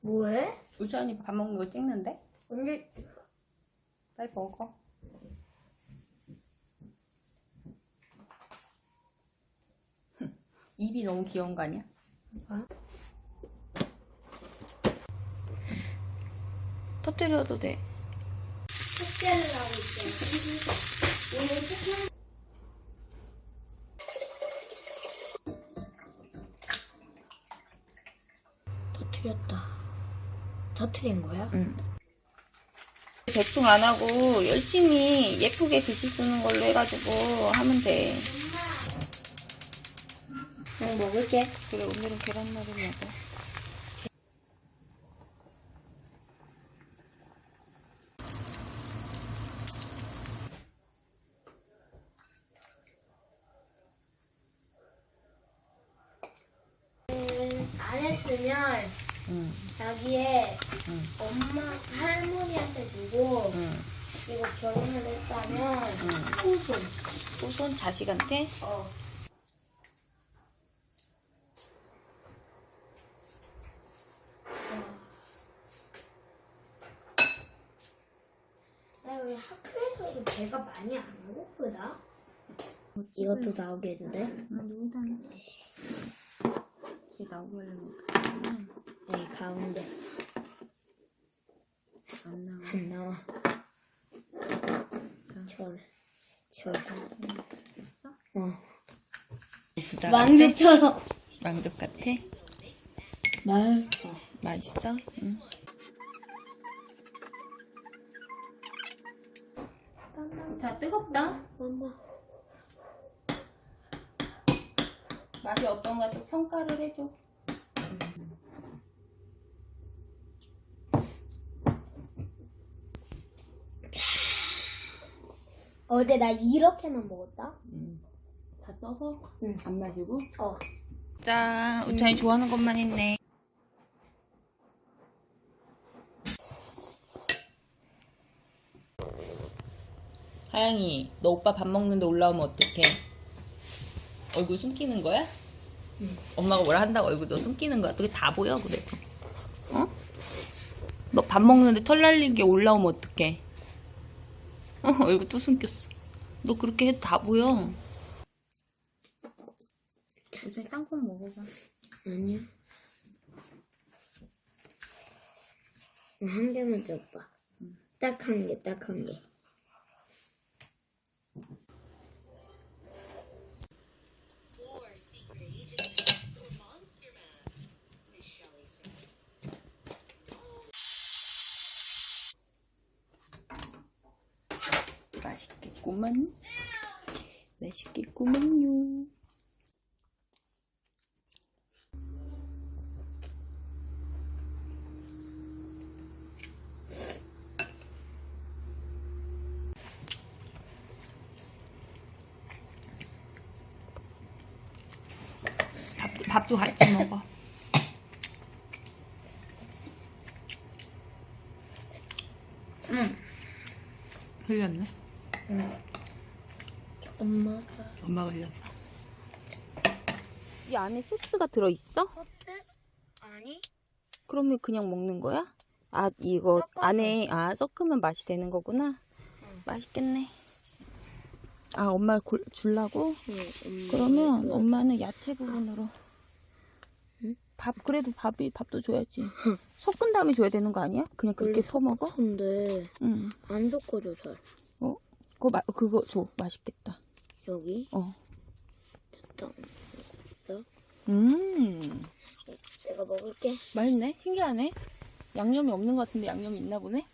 뭐해? 우시언이 밥 먹는 거 찍는데? 언제 빨리 먹어. 입이 너무 귀여운 거 아니야? 터뜨려도 돼. 하고 있어. 오늘 숙제 터트렸다. 터트린 거야? 응. 대충 안 하고 열심히 예쁘게 글씨 쓰는 걸로 해가지고 하면 돼. 그냥 먹을게. 그래 오늘은 계란말이 먹어. 안 했으면 응, 자기의 응, 엄마 할머니한테 주고 응. 이거 결혼을 했다면 응. 후손. 후손 자식한테 어. 나 왜 학교에서도 배가 많이 안 고프다? 이것도 나오게 해도 돼? 이게 나오고 하려면 네, 가운데 안 나와. 안 나와. 절, 절. 됐어? 어. 부자 만두처럼. 만두 같아? 맛있어. 맛있어? 응. 자 뜨겁다. 엄마. 맛이 어떤가 좀 평가를 해줘. 어제 나 이렇게만 먹었다? 다 떠서? 응. 안 마시고? 어. 자, 우찬이 좋아하는 것만 있네. 하영이, 너 오빠 밥 먹는데 올라오면 어떡해? 얼굴 숨기는 거야? 응. 엄마가 뭐라 한다고 얼굴 너 숨기는 거야? 어떻게 다 보여, 그래도? 어? 너 밥 먹는데 털 날린 게 올라오면 어떡해? 어, 얼굴 또 숨겼어. 너 그렇게 해도 다 보여. 우찬이 땅콩 먹어봐. 아니야. 한 개만 줘봐. 딱한 개, 딱 한 개. 맛있겠구만. 맛있겠구만요. 밥, 밥도 같이 먹어. 응. 흘렸네. 엄마가. 엄마가 흘렸어. 이 안에 소스가 들어 있어? 소스? 아니? 그러면 그냥 먹는 거야? 아 이거 섞어서. 안에 아 섞으면 맛이 되는 거구나. 맛있겠네. 아 엄마 골, 줄라고? 응, 그러면 엄마는 야채 부분으로. 밥 그래도 밥이 밥도 줘야지. 섞은 다음에 줘야 되는 거 아니야? 그냥 그렇게 퍼먹어? 근데 응. 안 섞어줘 잘. 어 그거 마, 그거 줘 맛있겠다. 여기 어. 또 있어. 음 내가 먹을게. 맛있네. 신기하네. 양념이 없는 것 같은데 양념이 있나 보네.